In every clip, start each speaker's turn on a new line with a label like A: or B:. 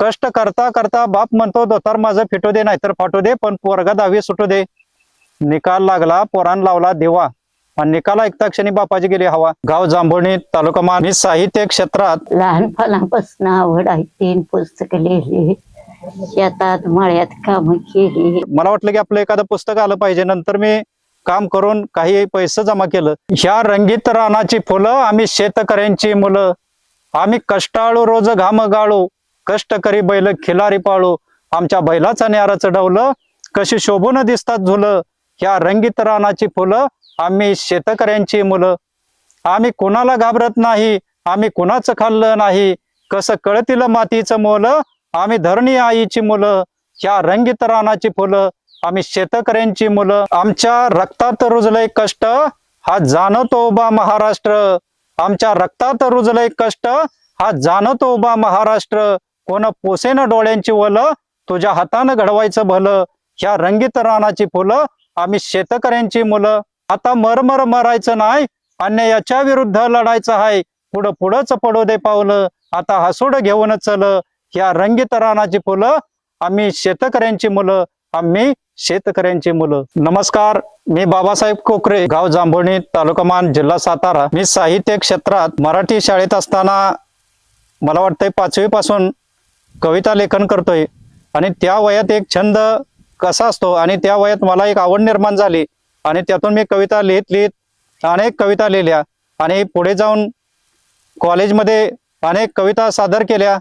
A: कष्ट करता करता बाप म्हणतो दोतार माझं फिटू दे नाहीतर फाटू दे पण पोरगा दहावी सुटू दे. निकाल लागला पोरान लावला देवा. आणि निकाल ऐकता क्षणी बापाची गेली हवा. गाव जांभुळणी तालुका मान मी साहित्य क्षेत्रात
B: लहानपणापासून आवड आहे तीन पुस्तकं लिहिली शेतात मळ्यात काम केली.
A: मला वाटलं की आपलं एखादं पुस्तक आलं पाहिजे. नंतर मी काम करून काही पैसे जमा केलं. ह्या रंगीत रानाची फुलं आम्ही शेतकऱ्यांची मुलं. आम्ही कष्टाळू रोज घाम गाळू कष्टकरी बैल खिलारी पाळू आमच्या बैलाचा न्यारा चढवलं कशी शोभून दिसतात झुलं ह्या रंगीत रानाची फुलं आम्ही शेतकऱ्यांची मुलं. आम्ही कुणाला घाबरत नाही आम्ही कुणाचं खाल्लं नाही कसं कळतील मातीचं मोल आम्ही धरणी आईची मुलं ह्या रंगीत रानाची फुलं आम्ही शेतकऱ्यांची मुलं. आमच्या रक्तात रुजलंय कष्ट हा जाणवतो उभा महाराष्ट्र. आमच्या रक्तात रुजलंय कष्ट हा जाणवतो उभा महाराष्ट्र. कोण पोसेन डोळ्यांची वल तुझ्या हातानं घडवायचं भलं. ह्या रंगीत रानाची फुलं आम्ही शेतकऱ्यांची मुलं. आता मरमर मरायचं नाही अन्यायाच्या विरुद्ध लढायचं आहे पुढं पुढंच पडू दे पावलं आता हसूड घेऊन चल. ह्या रंगीत रानाची फुलं आम्ही शेतकऱ्यांची मुलं. आम्ही शेतकऱ्यांची मुलं. नमस्कार मी बाबासाहेब कोकरे गाव जांभुळणी तालुका मान जिल्हा सातारा. मी साहित्य क्षेत्रात मराठी शाळेत असताना मला वाटतंय पाचवी पासून कविता लेखन करतोय. आणि त्या वयात एक छंद कसा असतो? आणि त्या वयात मला एक आवड निर्माण झाली. आणि त्यातून मी कविता लिहित लिहित अनेक कविता लिहिल्या. आणि पुढे जाऊन कॉलेजमध्ये अनेक कविता सादर केल्या.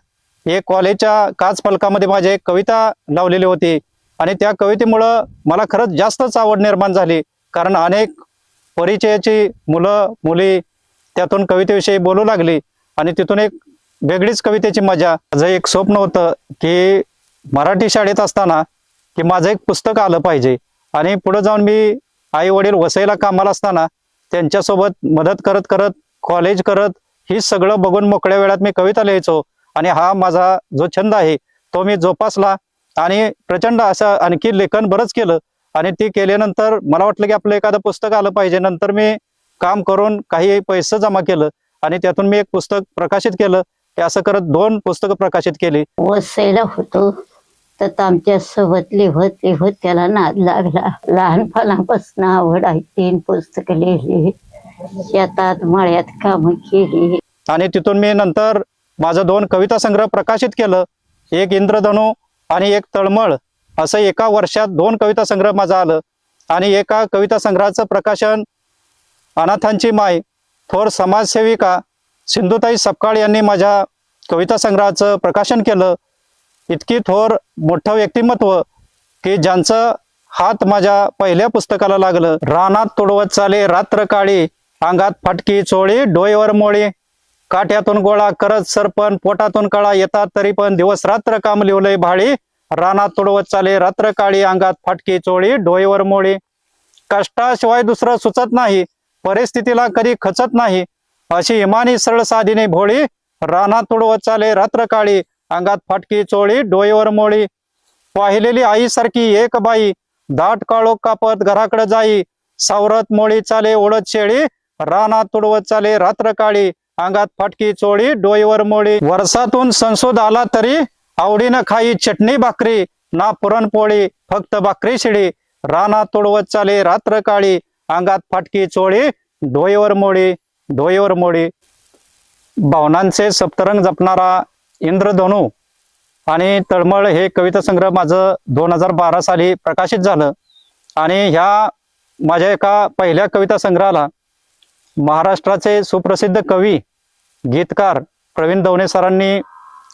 A: हे कॉलेजच्या काच फलकामध्ये माझी एक कविता लावलेली होती. आणि त्या कवितेमुळं मला खरंच जास्तच आवड निर्माण झाली. कारण अनेक परिचयाची मुलं मुली त्यातून कवितेविषयी बोलू लागली. आणि तिथून एक वेगळीच कवितेची मजा. माझं एक स्वप्न होतं की मराठी शाळेत असताना की माझं एक पुस्तक आलं पाहिजे. आणि पुढे जाऊन मी आई वडील वसईला कामाला असताना त्यांच्यासोबत मदत करत करत कॉलेज करत ही सगळं बघून मोकळ्या वेळात मी कविता लिहायचो. आणि हा माझा जो छंद आहे तो मी जोपासला. आणि प्रचंड असं आणखी लेखन बरंच केलं. आणि ती केल्यानंतर मला वाटलं की आपलं एखादं पुस्तक आलं पाहिजे. नंतर मी काम करून काही पैसे जमा केलं. आणि त्यातून मी एक पुस्तक प्रकाशित केलं. हे असं करत दोन पुस्तकं प्रकाशित केली.
B: वसईला होतो. तर आमच्यासोबत लिहत लिहत त्याला नाद लागला. लहानपणापासून आवड आहे तीन पुस्तकं लिहिली. शेतात मळ्यात काम केली.
A: आणि तिथून मी नंतर माझं दोन कविता संग्रह प्रकाशित केलं. एक इंद्रधनू आणि एक तळमळ. असं एका वर्षात दोन कविता संग्रह माझं आलं. आणि एका कविता संग्रहाचं प्रकाशन अनाथांची माय थोर समाजसेविका सिंधुताई सपकाळ यांनी माझ्या कविता संग्रहाचं प्रकाशन केलं. इतकी थोर मोठं व्यक्तिमत्व की ज्यांचं हात माझ्या पहिल्या पुस्तकाला लागलं. रानात तुडवत चाले रात्र काळी अंगात फाटकी चोळी डोईवर मोळी. काठ्यातून गोळा करत सरपण पोटातून कळा येतात तरी पण दिवस रात्र काम लिवलंय भाळी. रानात तुडवत चाले रात्र काळी अंगात फाटकी चोळी डोईवर मोळी. कष्टाशिवाय दुसरं सुचत नाही. परिस्थितीला कधी खचत नाही. अशी इमानी सरळ साधीने भोळी रानात तुडवत चाले रात्र काळी अंगात फाटकी चोळी डोईवर मोळी. पाहिलेली आईसारखी एक बाई दाट काळो कापत घराकडे जाई. सावरत मोळी चाले ओढत शेळी रानात तुडवत चाले रात्र काळी अंगात फाटकी चोळी डोईवर मोळी. वर्षातून संसोद आला तरी आवडीनं खाई चटणी भाकरी ना पुरणपोळी फक्त भाकरी शिडी रानात तुडवत चाले रात्र काळी अंगात फाटकी चोळी डोईवर मोळी. डोईवर मोडी. भावनांचे सप्तरंग जपणारा इंद्रधनू आणि तळमळ हे कविता संग्रह माझं दोन हजार बारा साली प्रकाशित झालं. आणि ह्या माझ्या एका पहिल्या कविता संग्रहाला महाराष्ट्राचे सुप्रसिद्ध कवी गीतकार प्रवीण दवणे सरांनी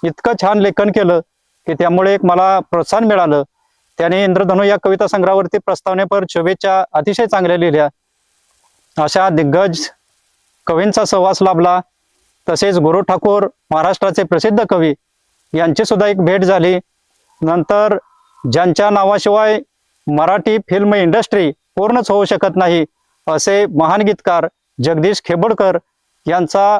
A: इतकं छान लेखन केलं की त्यामुळे एक मला प्रोत्साहन मिळालं. त्याने इंद्रधनू या कविता संग्रहावरती प्रस्तावनेपर शुभेच्छा अतिशय चांगल्या लिहिल्या. अशा दिग्गज कवींचा सहवास लाभला. तसेच गुरु ठाकूर महाराष्ट्राचे प्रसिद्ध कवी यांची सुद्धा एक भेट झाली. नंतर ज्यांच्या नावाशिवाय मराठी फिल्म इंडस्ट्री पूर्णच होऊ शकत नाही असे महान गीतकार जगदीश खेबडकर यांचा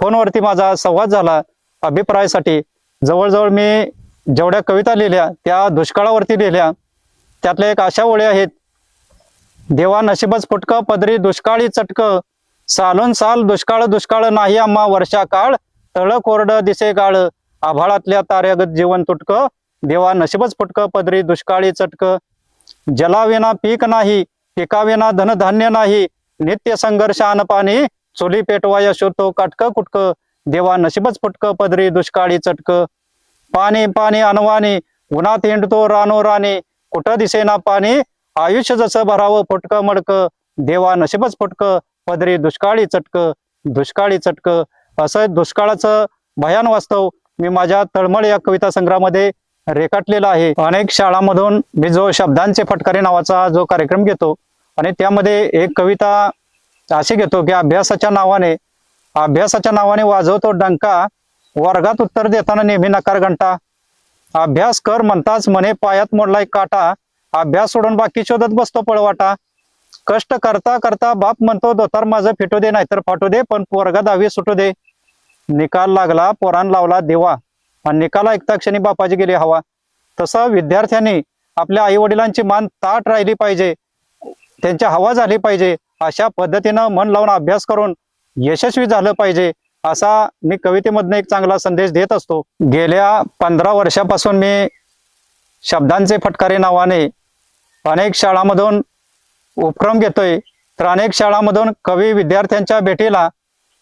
A: फोनवरती माझा संवाद झाला. अभिप्रायासाठी जवळजवळ मी जेवढ्या कविता लिहिल्या त्या दुष्काळावरती लिहिल्या. त्यातल्या एक अशा ओळी आहेत. देवा नशिबच फुटक पदरी दुष्काळी चटकं सालून साल दुष्काळ दुष्काळ नाही आम्हा वर्षा काळ तळ कोरड दिसे गाळ. आभाळातल्या ताऱ्यागत जीवन तुटक देवा नशीबच फुटक पदरी दुष्काळी चटक. जलाविना पीक नाही पिकाविना धनधान्य नाही नित्य संघर्ष पाणी चुली पेटवाया शोधतो काटक कुटक. देवा नशीबच फुटक पदरी दुष्काळी चटक. पाणी पाणी अनवाणी उन्हात हिंडतो रानो राणी कुठं दिसेना पाणी आयुष्य जसं भरावं फुटक मडक. देवा नशीबच फुटक पदरी दुष्काळी चटक दुष्काळी चटक. असं दुष्काळाचं भयान वास्तव मी माझ्या तळमळ या कविता संग्रहामध्ये रेखाटलेला आहे. अनेक शाळांमधून मी जो शब्दांचे फटकारे नावाचा जो कार्यक्रम घेतो आणि त्यामध्ये एक कविता अशी घेतो की अभ्यासाच्या नावाने अभ्यासाच्या नावाने वाजवतो डंका वर्गात उत्तर देताना नेहमी नकार घंटा. अभ्यास कर म्हणताच म्हणे पायात मोडलाय काटा अभ्यास सोडून बाकी शोधत बसतो पळवाटा. कष्ट करता करता बाप म्हणतो दोतार माझं फिटू दे नाहीतर फाटू दे पण पोरगा दहावी सुटू दे. निकाल लागला पोरान लावला देवा. आणि निकाल ऐकता क्षणी बापाची गेली हवा. तसं विद्यार्थ्यांनी आपल्या आई वडिलांची मान ताट राहिली पाहिजे. त्यांची हवा झाली पाहिजे. अशा पद्धतीनं मन लावून अभ्यास करून यशस्वी झालं पाहिजे असा मी कवितेमधनं एक चांगला संदेश देत असतो. गेल्या पंधरा वर्षापासून मी शब्दांचे फटकारे नावाने अनेक शाळांमधून उपक्रम घेतोय. तर अनेक शाळांमधून कवी विद्यार्थ्यांच्या भेटीला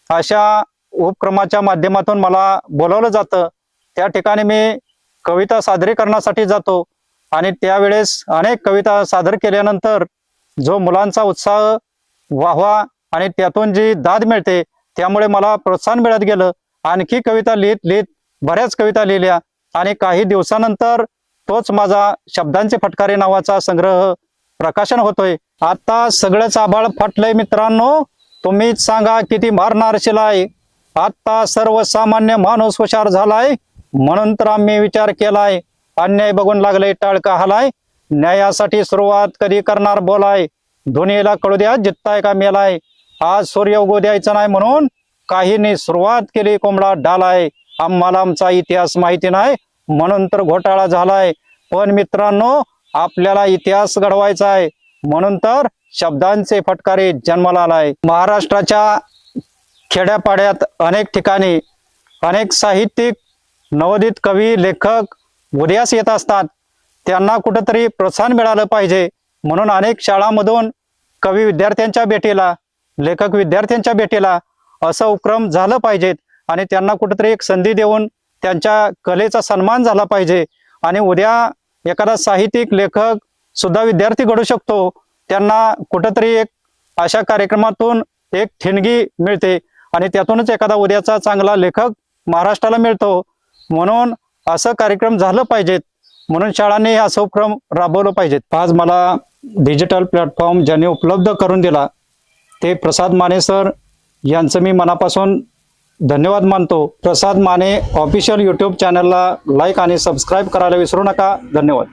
A: अशा उपक्रमाच्या माध्यमातून मला बोलवलं जातं. त्या ठिकाणी मी कविता सादरीकरणासाठी जातो आणि त्यावेळेस अनेक कविता सादर केल्यानंतर जो मुलांचा उत्साह वाहवा आणि त्यातून जी दाद मिळते त्यामुळे मला प्रोत्साहन मिळत गेलं. आणखी कविता लिहित लिहित बऱ्याच कविता लिहिल्या आणि काही दिवसानंतर तोच माझा शब्दांचे फटकारे नावाचा संग्रह प्रकाशन होतोय. आता सगळंच आबाळ फाटलंय मित्रांनो. तुम्हीच सांगा किती मारणार शिलाय आता सर्वसामान्य माणूस हुशार झालाय. म्हणून तर आम्ही विचार केलाय. अन्याय बघून लागलाय टाळका हालाय. न्यायासाठी सुरुवात कधी करणार बोलाय. दुनियेला कळू द्या जित्ताय का मेलाय. आज सूर्य उगू द्यायचा नाही म्हणून काहींनी सुरुवात केली कोंबडा डालाय आम्हाला आमचा इतिहास माहिती नाही. म्हणून तर घोटाळा झालाय. पण मित्रांनो आपल्याला इतिहास घडवायचा आहे. म्हणून तर शब्दांचे फटकारे जन्माला आलाय. महाराष्ट्राच्या खेड्यापाड्यात अनेक ठिकाणी अनेक साहित्यिक नवोदित कवी लेखक उदयास येत असतात. त्यांना कुठंतरी प्रोत्साहन मिळालं पाहिजे. म्हणून अनेक शाळांमधून कवी विद्यार्थ्यांच्या भेटीला लेखक विद्यार्थ्यांच्या भेटीला असं उपक्रम झालं पाहिजेत आणि त्यांना कुठंतरी एक संधी देऊन त्यांच्या कलेचा सन्मान झाला पाहिजे. आणि उद्या एखादा साहित्यिक लेखक सुद्धा विद्यार्थी घडू शकतो. त्यांना कुठंतरी एक अशा कार्यक्रमातून एक ठिणगी मिळते आणि त्यातूनच एखादा उद्याचा चांगला लेखक महाराष्ट्राला मिळतो. म्हणून असं कार्यक्रम झालं पाहिजेत. म्हणून शाळांनी हे असं उपक्रम राबवलं पाहिजेत. आज मला डिजिटल प्लॅटफॉर्म ज्यांनी उपलब्ध करून दिला ते प्रसाद माने सर यांचं मी मनापासून धन्यवाद मानतो. प्रसाद माने ऑफिशियल यूट्यूब चॅनलला लाईक आणि सबस्क्राईब करायला विसरू नका. धन्यवाद.